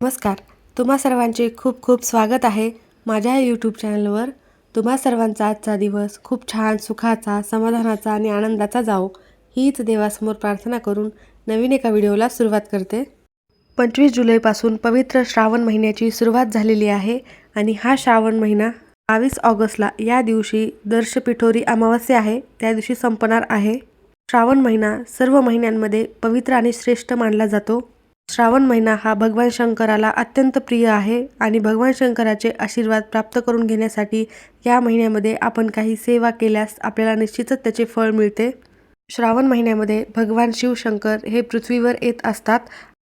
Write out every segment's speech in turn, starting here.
नमस्कार. तुम्हा सर्वांचे खूप खूप स्वागत आहे माझ्या या यूट्यूब चॅनलवर तुम्हा सर्वांचा आजचा दिवस खूप छान सुखाचा समाधानाचा आणि आनंदाचा जाओ हीच देवासमोर प्रार्थना करून नवीन एका व्हिडिओला सुरुवात करते. पंचवीस जुलैपासून पवित्र श्रावण महिन्याची सुरुवात झालेली आहे आणि हा श्रावण महिना बावीस ऑगस्टला या दिवशी दर्शपिठोरी अमावस्या आहे त्या दिवशी संपणार आहे. श्रावण महिना सर्व महिन्यांमध्ये पवित्र आणि श्रेष्ठ मानला जातो. श्रावण महिना हा भगवान शंकराला अत्यंत प्रिय आहे आणि भगवान शंकराचे आशीर्वाद प्राप्त करून घेण्यासाठी या महिन्यामध्ये आपण काही सेवा केल्यास आपल्याला निश्चितच त्याचे फळ मिळते. श्रावण महिन्यामध्ये भगवान शिवशंकर हे पृथ्वीवर येत असतात.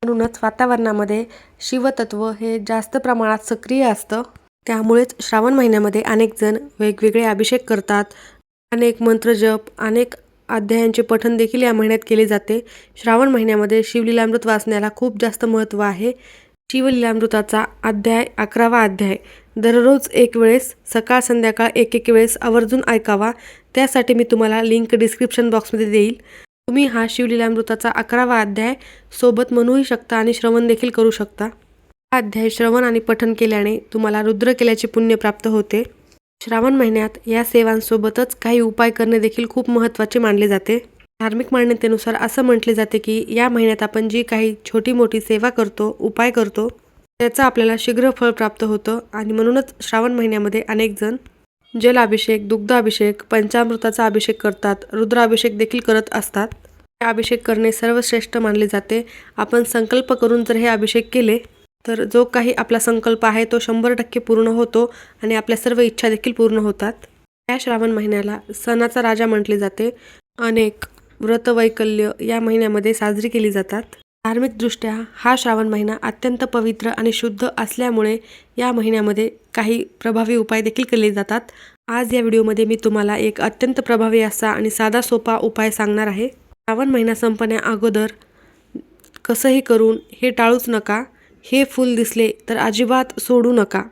म्हणूनच वातावरणामध्ये शिवतत्व हे जास्त प्रमाणात सक्रिय असतं. त्यामुळेच श्रावण महिन्यामध्ये अनेक जण वेगवेगळे अभिषेक करतात. अनेक मंत्रजप अनेक अध्यायांचे पठण देखील या महिन्यात केले जाते. श्रावण महिन्यामध्ये शिवलीलामृत वाचण्याला खूप जास्त महत्त्व आहे. शिवलीलामृताचा अध्याय अकरावा अध्याय. दररोज एक वेळेस सकाळ संध्याकाळ एक एक वेळेस आवर्जून ऐकावा. त्यासाठी मी तुम्हाला लिंक डिस्क्रिप्शन बॉक्समध्ये देईल. तुम्ही हा शिवलीलामृताचा अकरावा अध्याय सोबत म्हणूही शकता आणि श्रवण देखील करू शकता. हा अध्याय श्रवण आणि पठण केल्याने तुम्हाला रुद्र केल्याचे पुण्य प्राप्त होते. श्रावण महिन्यात या सेवांसोबतच काही उपाय करणे देखील खूप महत्त्वाचे मानले जाते. धार्मिक मान्यतेनुसार असं म्हटले जाते की या महिन्यात आपण जी काही छोटी मोठी सेवा करतो उपाय करतो त्याचं आपल्याला शीघ्र फळ प्राप्त होतं आणि म्हणूनच श्रावण महिन्यामध्ये अनेक जण जलाभिषेक दुग्धाभिषेक पंचामृताचा अभिषेक करतात रुद्राभिषेक देखील करत असतात. हे अभिषेक करणे सर्वश्रेष्ठ मानले जाते. आपण संकल्प करून जर हे अभिषेक केले तर जो काही आपला संकल्प आहे तो शंभर टक्के पूर्ण होतो आणि आपल्या सर्व इच्छा देखील पूर्ण होतात. या श्रावण महिन्याला सणाचा राजा म्हटले जाते. अनेक व्रतवैकल्य या महिन्यामध्ये साजरी केली जातात. धार्मिकदृष्ट्या हा श्रावण महिना अत्यंत पवित्र आणि शुद्ध असल्यामुळे या महिन्यामध्ये काही प्रभावी उपाय देखील केले जातात. आज या व्हिडिओमध्ये मी तुम्हाला एक अत्यंत प्रभावी असा आणि साधा सोपा उपाय सांगणार आहे. श्रावण महिना संपण्या अगोदर कसंही करून हे टाळूच नका. हे फूल दिसले तर अजिबात सोडू नका.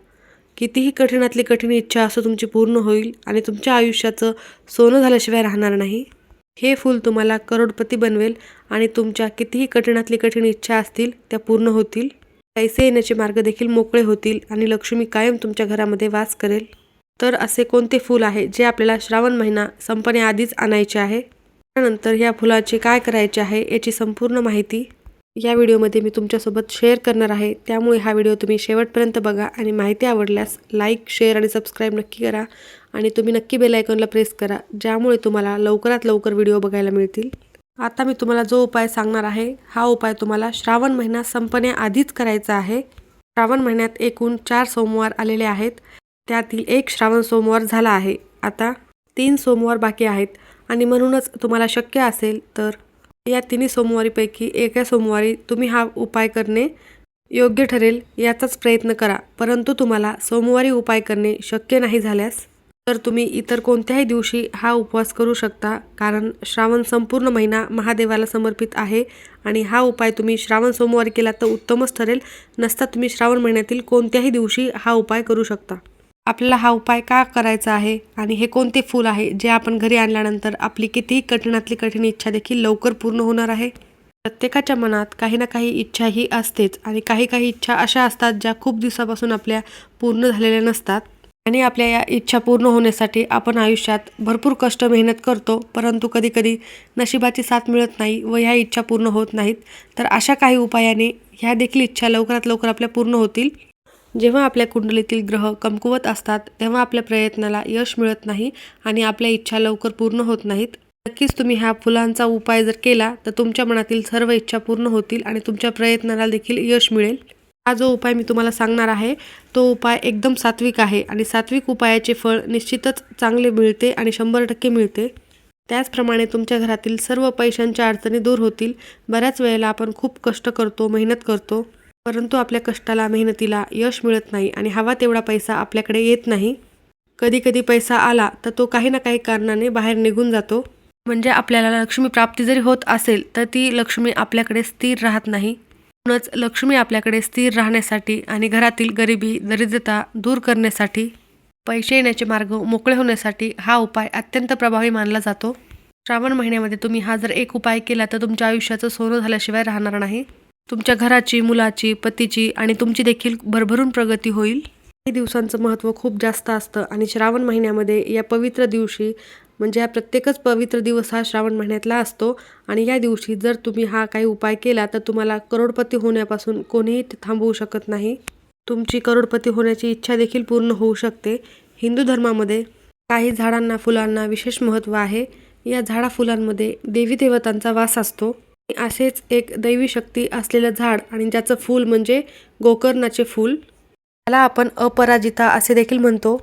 कितीही कठीणातली कठीण इच्छा असं तुमची पूर्ण होईल आणि तुमच्या आयुष्याचं सोनं झाल्याशिवाय राहणार नाही. हे फूल तुम्हाला करोडपती बनवेल आणि तुमच्या कितीही कठीणातली कठीण इच्छा असतील त्या पूर्ण होतील. पैसे येण्याचे मार्ग देखील मोकळे होतील आणि लक्ष्मी कायम तुमच्या घरामध्ये वास करेल. तर असे कोणते फूल आहे जे आपल्याला श्रावण महिना संपण्याआधीच आणायचे आहे? त्यानंतर ह्या फुलाचे काय करायचे आहे याची संपूर्ण माहिती या व्हिडिओमध्ये मी तुमच्यासोबत शेअर करणार आहे. त्यामुळे हा व्हिडिओ तुम्ही शेवटपर्यंत बघा आणि माहिती आवडल्यास लाईक शेअर आणि सबस्क्राईब नक्की करा आणि तुम्ही नक्की बेल आयकॉनला प्रेस करा ज्यामुळे तुम्हाला लवकरात लवकर व्हिडिओ बघायला मिळतील. आता मी तुम्हाला जो उपाय सांगणार आहे हा उपाय तुम्हाला श्रावण महिना संपण्याआधीच करायचा आहे. श्रावण महिन्यात एकूण चार सोमवार आलेले आहेत. त्यातील एक श्रावण सोमवार झाला आहे. आता तीन सोमवार बाकी आहेत आणि म्हणूनच तुम्हाला शक्य असेल तर या तिन्ही सोमवारीपैकी एका सोमवारी तुम्ही हा उपाय करणे योग्य ठरेल याचाच प्रयत्न करा. परंतु तुम्हाला सोमवारी उपाय करणे शक्य नाही झाल्यास तर तुम्ही इतर कोणत्याही दिवशी हा उपवास करू शकता कारण श्रावण संपूर्ण महिना महादेवाला समर्पित आहे आणि हा उपाय तुम्ही श्रावण सोमवारी केला तर उत्तमच ठरेल नसता तुम्ही श्रावण महिन्यातील कोणत्याही दिवशी हा उपाय करू शकता. आपल्याला हा उपाय का करायचा आहे आणि हे कोणते फूल आहे जे आपण घरी आणल्यानंतर आपली कितीही कठीणातली कठीण इच्छा देखील लवकर पूर्ण होणार आहे? प्रत्येकाच्या मनात काही ना काही इच्छा ही असतेच आणि काही काही इच्छा अशा असतात ज्या खूप दिवसापासून आपल्या पूर्ण झालेल्या नसतात. आणि आपल्या या इच्छा पूर्ण होण्यासाठी आपण आयुष्यात भरपूर कष्ट मेहनत करतो परंतु कधीकधी नशिबाची साथ मिळत नाही व ह्या इच्छा पूर्ण होत नाहीत. तर अशा काही उपायाने ह्या देखील इच्छा लवकरात लवकर आपल्या पूर्ण होतील. जेव्हा आपल्या कुंडलीतील ग्रह कमकुवत असतात तेव्हा आपल्या प्रयत्नाला यश मिळत नाही आणि आपल्या इच्छा लवकर पूर्ण होत नाहीत. नक्कीच तुम्ही ह्या फुलांचा उपाय जर केला तर तुमच्या मनातील सर्व इच्छा पूर्ण होतील आणि तुमच्या प्रयत्नाला देखील यश मिळेल. हा जो उपाय मी तुम्हाला सांगणार आहे तो उपाय एकदम सात्विक आहे आणि सात्विक उपायाचे फळ निश्चितच चांगले मिळते आणि शंभर टक्के मिळते. त्याचप्रमाणे तुमच्या घरातील सर्व पैशांच्या अडचणी दूर होतील. बऱ्याच वेळेला आपण खूप कष्ट करतो मेहनत करतो. परंतु आपल्या कष्टाला मेहनतीला यश मिळत नाही आणि हवा तेवढा पैसा आपल्याकडे येत नाही. कधी कधी पैसा आला तर तो काही ना काही कारणाने बाहेर निघून जातो. म्हणजे आपल्याला लक्ष्मी प्राप्ती जरी होत असेल तर ती लक्ष्मी आपल्याकडे स्थिर राहत नाही. म्हणूनच लक्ष्मी आपल्याकडे स्थिर राहण्यासाठी आणि घरातील गरिबी दरिद्रता दूर करण्यासाठी पैसे येण्याचे मार्ग मोकळे होण्यासाठी हा उपाय अत्यंत प्रभावी मानला जातो. श्रावण महिन्यामध्ये तुम्ही हा जर एक उपाय केला तर तुमच्या आयुष्याचं सोनं झाल्याशिवाय राहणार नाही. तुमच्या घराची मुलाची पतीची आणि तुमची देखील भरभरून प्रगती होईल. काही दिवसांचं महत्त्व खूप जास्त असतं आणि श्रावण महिन्यामध्ये या पवित्र दिवशी म्हणजे हा प्रत्येकच पवित्र दिवस हा श्रावण महिन्यातला असतो आणि या दिवशी जर तुम्ही हा काही उपाय केला तर तुम्हाला करोडपती होण्यापासून कोणीही थांबवू शकत नाही. तुमची करोडपती होण्याची इच्छा देखील पूर्ण होऊ शकते. हिंदू धर्मामध्ये काही झाडांना फुलांना विशेष महत्त्व आहे. या झाडा फुलांमध्ये देवी देवतांचा वास असतो. असेच एक दैवी शक्ती असलेलं झाड आणि ज्याचं फूल म्हणजे गोकर्णाचे फूल. त्याला आपण अपराजिता असे देखील म्हणतो.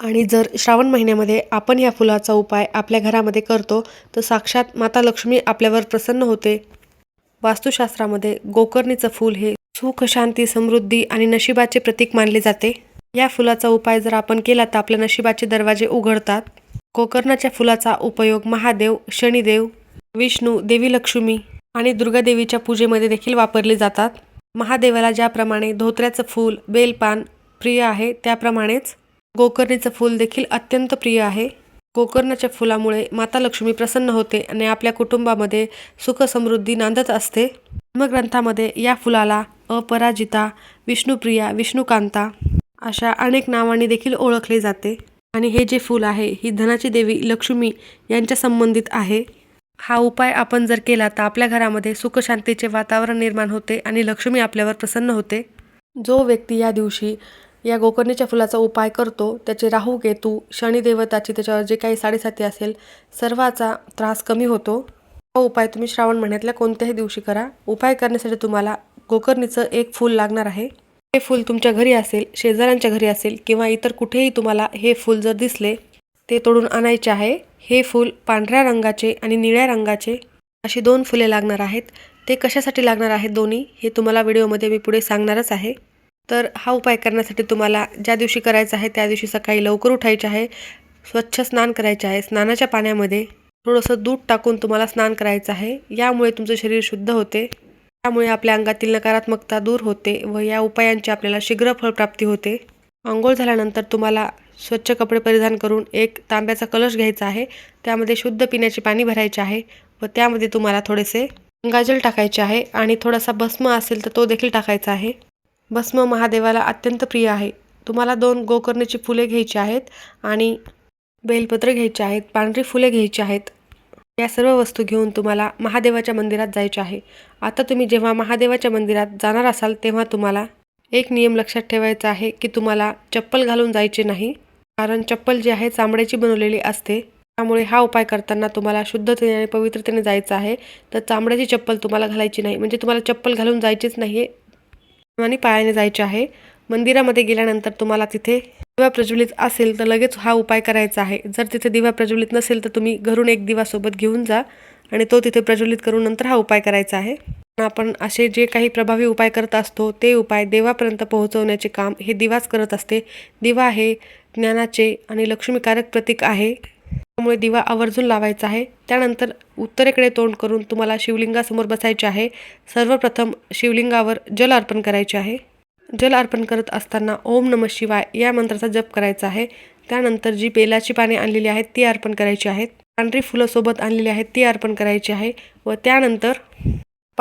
आणि जर श्रावण महिन्यामध्ये आपण या फुलाचा उपाय आपल्या घरामध्ये करतो तर साक्षात माता लक्ष्मी आपल्यावर प्रसन्न होते. वास्तुशास्त्रामध्ये गोकर्णीचं फूल हे सुख शांती समृद्धी आणि नशिबाचे प्रतीक मानले जाते. या फुलाचा उपाय जर आपण केला तर आपल्या नशिबाचे दरवाजे उघडतात. गोकर्णाच्या फुलाचा उपयोग महादेव शनिदेव विष्णू देवी लक्ष्मी आणि दुर्गादेवीच्या पूजेमध्ये देखील वापरले जातात. महादेवाला ज्याप्रमाणे धोत्र्याचं फूल बेलपान प्रिय आहे त्याप्रमाणेच गोकर्णीचं फूल देखील अत्यंत प्रिय आहे. गोकर्णाच्या फुलामुळे माता लक्ष्मी प्रसन्न होते आणि आपल्या कुटुंबामध्ये सुख समृद्धी नांदत असते. धर्मग्रंथामध्ये या फुलाला अपराजिता विष्णुप्रिया विष्णुकांता अशा अनेक नावांनी देखील ओळखले जाते. आणि हे जे फूल आहे ही धनाची देवी लक्ष्मी यांच्या संबंधित आहे. हा उपाय आपण जर केला तर आपल्या घरामध्ये सुखशांतीचे वातावरण निर्माण होते आणि लक्ष्मी आपल्यावर प्रसन्न होते. जो व्यक्ती या दिवशी या गोकर्णीच्या फुलाचा उपाय करतो त्याचे राहू केतू शनिदेवताची त्याच्यावर जे काही साडेसाती असेल सर्वाचा त्रास कमी होतो. हा उपाय तुम्ही श्रावण महिन्यातल्या कोणत्याही दिवशी करा. उपाय करण्यासाठी तुम्हाला गोकर्णीचं एक फूल लागणार आहे. हे फूल तुमच्या घरी असेल शेजाऱ्यांच्या घरी असेल किंवा इतर कुठेही तुम्हाला हे फूल जर दिसले ते तोडून आणायचे आहे. हे फूल पांढऱ्या रंगाचे आणि निळ्या रंगाचे. अशी दोन फुले लागणार आहेत. ते कशासाठी लागणार आहेत दोन्ही हे तुम्हाला व्हिडिओमध्ये मी पुढे सांगणारच आहे. तर हा उपाय करण्यासाठी तुम्हाला ज्या दिवशी करायचा आहे त्या दिवशी सकाळी लवकर उठायचे आहे. स्वच्छ स्नान करायचे आहे. स्नानाच्या पाण्यामध्ये थोडंसं दूध टाकून तुम्हाला स्नान करायचं आहे. यामुळे तुमचं शरीर शुद्ध होते. त्यामुळे आपल्या अंगातील नकारात्मकता दूर होते व या उपायांची आपल्याला शीघ्र फळप्राप्ती होते. आंघोळ झाल्यानंतर तुम्हाला स्वच्छ कपडे परिधान करून एक तांब्याचा कलश घ्यायचा आहे. त्यामध्ये शुद्ध पिण्याचे पाणी भरायचे आहे व त्यामध्ये तुम्हाला थोडेसे गंगाजल टाकायचे आहे आणि थोडासा भस्म असेल तर तो देखील टाकायचा आहे. भस्म महादेवाला अत्यंत प्रिय आहे. तुम्हाला दोन गोकर्णाची फुले घ्यायची आहेत आणि बेलपत्र घ्यायचे आहेत पांढरी फुले घ्यायची आहेत. या सर्व वस्तू घेऊन तुम्हाला महादेवाच्या मंदिरात जायचे आहे. आता तुम्ही जेव्हा महादेवाच्या मंदिरात जाणार असाल तेव्हा तुम्हाला एक नियम लक्षात ठेवायचा आहे की तुम्हाला चप्पल घालून जायचे नाही. कारण चप्पल जी आहे चामड्याची बनवलेली असते. त्यामुळे हा उपाय करताना तुम्हाला शुद्धतेने आणि पवित्रतेने जायचं आहे. तर चामड्याची चप्पल तुम्हाला घालायची नाही. म्हणजे तुम्हाला चप्पल घालून जायचीच नाही आहे आणि पायाने जायचे आहे. मंदिरामध्ये गेल्यानंतर तुम्हाला तिथे दिवा प्रज्वलित असेल तर लगेच हा उपाय करायचा आहे. जर तिथे दिवा प्रज्वलित नसेल तर तुम्ही घरून एक दिवा सोबत घेऊन जा. आणि तो तिथे प्रज्वलित करून नंतर हा उपाय करायचा आहे. आपण असे जे काही प्रभावी उपाय करत असतो ते उपाय देवापर्यंत पोहोचवण्याचे काम हे दिवाच करत असते. दिवा हे ज्ञानाचे आणि लक्ष्मीकारक प्रतीक आहे. त्यामुळे दिवा आवर्जून लावायचा आहे. त्यानंतर उत्तरेकडे तोंड करून तुम्हाला शिवलिंगासमोर बसायचे आहे. सर्वप्रथम शिवलिंगावर जल अर्पण करायचे आहे. जल अर्पण करत असताना ओम नम शिवाय या मंत्राचा जप करायचा आहे. त्यानंतर जी बेलाची पाने आणलेली आहेत ती अर्पण करायची आहेत. पांढरी फुलं सोबत आणलेली आहेत ती अर्पण करायची आहे. व त्यानंतर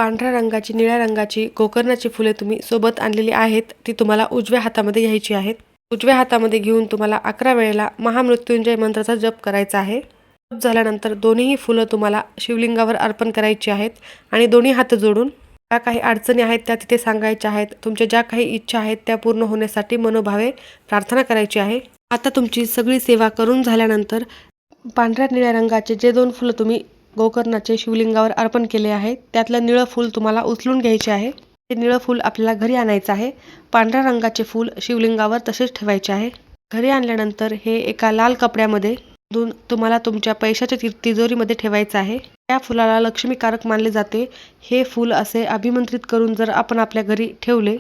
पांढऱ्या रंगाची निळ्या रंगाची गोकर्णाची फुले तुम्ही सोबत आणलेली आहेत. ती तुम्हाला उजव्या हातामध्ये घ्यायची आहेत. उजव्या हातामध्ये घेऊन तुम्हाला अकरा वेळेला महामृत्युंजय मंत्राचा जप करायचा आहे. जप झाल्यानंतर दोन्हीही फुलं तुम्हाला शिवलिंगावर अर्पण करायची आहेत आणि दोन्ही हात जोडून ज्या काही अडचणी आहेत त्या तिथे सांगायच्या आहेत. तुमच्या ज्या काही इच्छा आहेत त्या पूर्ण होण्यासाठी मनोभावे प्रार्थना करायची आहे. आता तुमची सगळी सेवा करून झाल्यानंतर पांढऱ्या निळ्या रंगाचे जे दोन फुलं तुम्ही गोकर्णाचे शिवलिंगावर अर्पण केले आहे. त्यातलं निळं फूल तुम्हाला उचलून घ्यायचे आहे. ते निळं फूल आपल्याला घरी आणायचं आहे. पांढऱ्या रंगाचे फूल शिवलिंगावर तसेच ठेवायचे आहे. घरी आणल्यानंतर हे एका लाल कपड्यामध्ये दोन तुम्हाला तुमच्या पैशाच्या ति तिजोरीमध्ये ठेवायचं आहे. त्या फुलाला लक्ष्मीकारक मानले जाते. हे फूल असे अभिमंत्रित करून जर आपण आपल्या घरी ठेवले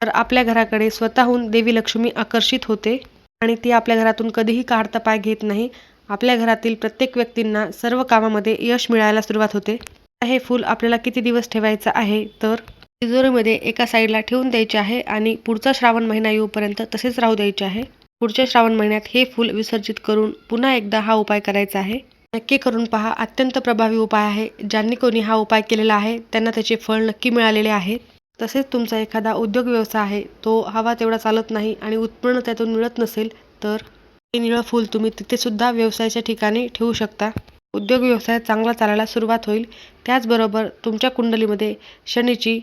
तर आपल्या घराकडे स्वतःहून देवी लक्ष्मी आकर्षित होते आणि ती आपल्या घरातून कधीही काढता पाय घेत नाही. आपल्या घरातील प्रत्येक व्यक्तींना सर्व कामामध्ये यश मिळायला सुरुवात होते. हे फूल आपल्याला किती दिवस ठेवायचं आहे? तर तिजोरीमध्ये एका साईडला ठेवून द्यायचे आहे आणि पुढचा श्रावण महिना येऊपर्यंत तसेच राहू द्यायचे आहे. पुढच्या श्रावण महिन्यात हे फूल विसर्जित करून पुन्हा एकदा हा उपाय करायचा आहे. नक्की करून पहा अत्यंत प्रभावी उपाय आहे. ज्यांनी कोणी हा उपाय केलेला आहे त्यांना त्याचे फळ नक्की मिळालेले आहे. तसेच तुमचा एखादा उद्योग व्यवसाय आहे तो हवा तेवढा चालत नाही आणि उत्पन्न त्यातून मिळत नसेल तर निळं फूल तुम्ही तिथेसुद्धा व्यवसायाच्या ठिकाणी ठेवू शकता. उद्योग व्यवसाय चांगला चालायला सुरुवात होईल. त्याचबरोबर तुमच्या कुंडलीमध्ये शनीची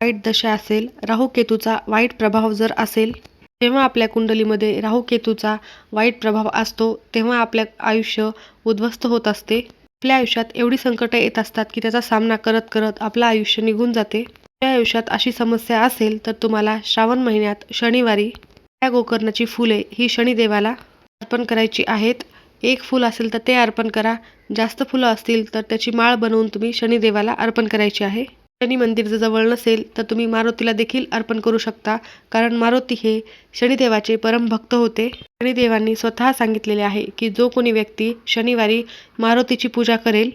वाईट दशा असेल राहू केतूचा वाईट प्रभाव जर असेल जेव्हा आपल्या कुंडलीमध्ये राहू केतूचा वाईट प्रभाव असतो तेव्हा आपल्या आयुष्य उद्ध्वस्त होत असते. आपल्या आयुष्यात एवढी संकटं येत असतात की त्याचा सामना करत करत आपलं आयुष्य निघून जाते. त्या आयुष्यात अशी समस्या असेल तर तुम्हाला श्रावण महिन्यात शनिवारी त्या गोकर्णाची फुले ही शनिदेवाला अर्पण करायची आहेत. एक फूल असेल तर ते अर्पण करा. जास्त फुलं असतील तर त्याची माळ बनवून तुम्ही शनिदेवाला अर्पण करायची आहे. शनी मंदिर जर जवळ नसेल तर तुम्ही मारुतीला देखील अर्पण करू शकता. कारण मारुती हे शनिदेवाचे परमभक्त होते. शनिदेवांनी स्वतः सांगितलेले आहे की जो कोणी व्यक्ती शनिवारी मारुतीची पूजा करेल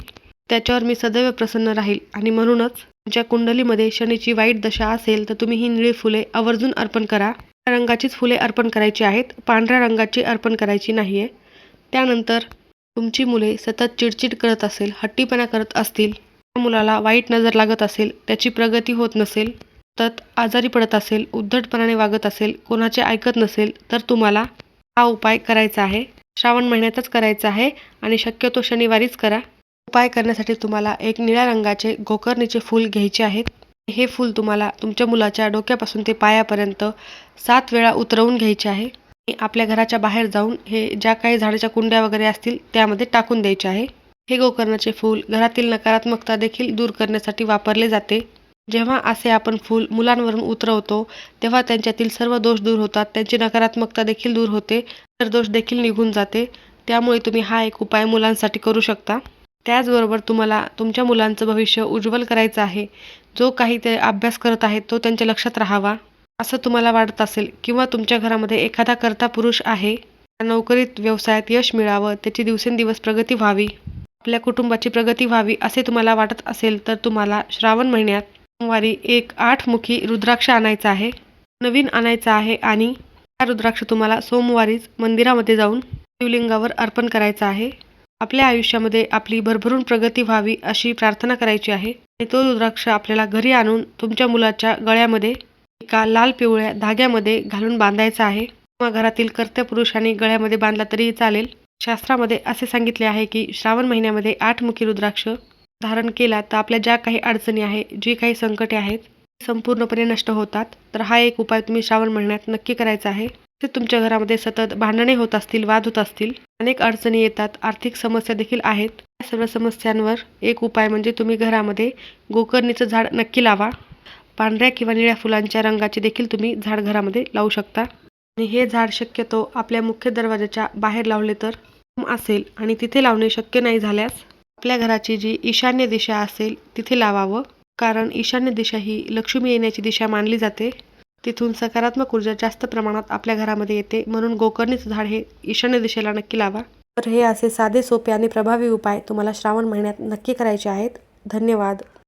त्याच्यावर मी सदैव प्रसन्न राहील. आणि म्हणूनच तुमच्या कुंडलीमध्ये शनीची वाईट दशा असेल तर तुम्ही ही निळी फुले आवर्जून अर्पण करा. रंगाचीच फुले अर्पण करायची आहेत. पांढऱ्या रंगाची अर्पण करायची नाही आहे त्यानंतर तुमची मुले सतत चिडचिड करत असेल हट्टीपणा करत असतील त्या मुलाला वाईट नजर लागत असेल त्याची प्रगती होत नसेल सतत आजारी पडत असेल उद्धटपणाने वागत असेल कोणाचे ऐकत नसेल तर तुम्हाला हा उपाय करायचा आहे. श्रावण महिन्यातच करायचा आहे आणि शक्यतो शनिवारीच करा. उपाय करण्यासाठी तुम्हाला एक निळ्या रंगाचे गोकर्णीचे फूल घ्यायचे आहेत. हे फूल तुम्हाला तुमच्या मुलाच्या डोक्यापासून ते पायापर्यंत सात वेळा उतरवून घ्यायचे आहे. आणि आपल्या घराच्या बाहेर जाऊन हे ज्या काही झाडाच्या कुंड्या वगैरे असतील त्यामध्ये टाकून द्यायचे आहे. हे गोकर्णाचे फूल घरातील नकारात्मकता देखील दूर करण्यासाठी वापरले जाते. जेव्हा असे आपण फूल मुलांवरून उतरवतो तेव्हा त्यांच्यातील सर्व दोष दूर होतात. त्यांची नकारात्मकता देखील दूर होते तर दोष देखील निघून जाते. त्यामुळे तुम्ही हा एक उपाय मुलांसाठी करू शकता. त्याचबरोबर तुम्हाला तुमच्या मुलांचं भविष्य उज्ज्वल करायचं आहे. जो काही ते अभ्यास करत आहेत तो त्यांच्या लक्षात राहावा. असं तुम्हाला वाटत असेल किंवा तुमच्या घरामध्ये एखादा कर्ता पुरुष आहे नोकरीत व्यवसायात यश मिळावं त्याची दिवसेंदिवस प्रगती व्हावी. आपल्या कुटुंबाची प्रगती व्हावी असे तुम्हाला वाटत असेल तर तुम्हाला श्रावण महिन्यात सोमवारी एक आठमुखी रुद्राक्ष आणायचा आहे. नवीन आणायचा आहे आणि हा रुद्राक्ष तुम्हाला सोमवारीच मंदिरामध्ये जाऊन शिवलिंगावर अर्पण करायचा आहे. आपल्या आयुष्यामध्ये आपली भरभरून प्रगती व्हावी अशी प्रार्थना करायची आहे. आणि तो रुद्राक्ष आपल्याला घरी आणून तुमच्या मुलाच्या गळ्यामध्ये एका लाल पिवळ्या धाग्यामध्ये घालून बांधायचा आहे. किंवा घरातील कर्त्या पुरुषांनी गळ्यामध्ये बांधला तरीही चालेल. शास्त्रामध्ये असे सांगितले आहे की श्रावण महिन्यामध्ये आठमुखी रुद्राक्ष धारण केला तर आपल्या ज्या काही अडचणी आहे जी काही संकटे आहेत संपूर्णपणे नष्ट होतात. तर हा एक उपाय तुम्ही श्रावण महिन्यात नक्की करायचा आहे. ते तुमच्या घरामध्ये सतत भांडणे होत असतील वाद होत असतील. अनेक अडचणी येतात. आर्थिक समस्या देखील आहेत. या सर्व समस्यांवर एक उपाय म्हणजे तुम्ही घरामध्ये गोकर्णीचं झाड नक्की लावा. पांढऱ्या किंवा निळ्या फुलांच्या रंगाचे देखील तुम्ही झाड घरामध्ये लावू शकता. आणि हे झाड शक्यतो आपल्या मुख्य दरवाजाच्या बाहेर लावले तर असेल आणि तिथे लावणे शक्य नाही झाल्यास आपल्या घराची जी ईशान्य दिशा असेल तिथे लावावं. कारण ईशान्य दिशा ही लक्ष्मी येण्याची दिशा मानली जाते. तिथून सकारात्मक ऊर्जा जास्त प्रमाणात आपल्या घरामध्ये येते. म्हणून गोकर्णीचं झाड हे ईशान्य दिशेला नक्की लावा. तर हे असे साधे सोपे आणि प्रभावी उपाय तुम्हाला श्रावण महिन्यात नक्की करायचे आहेत. धन्यवाद.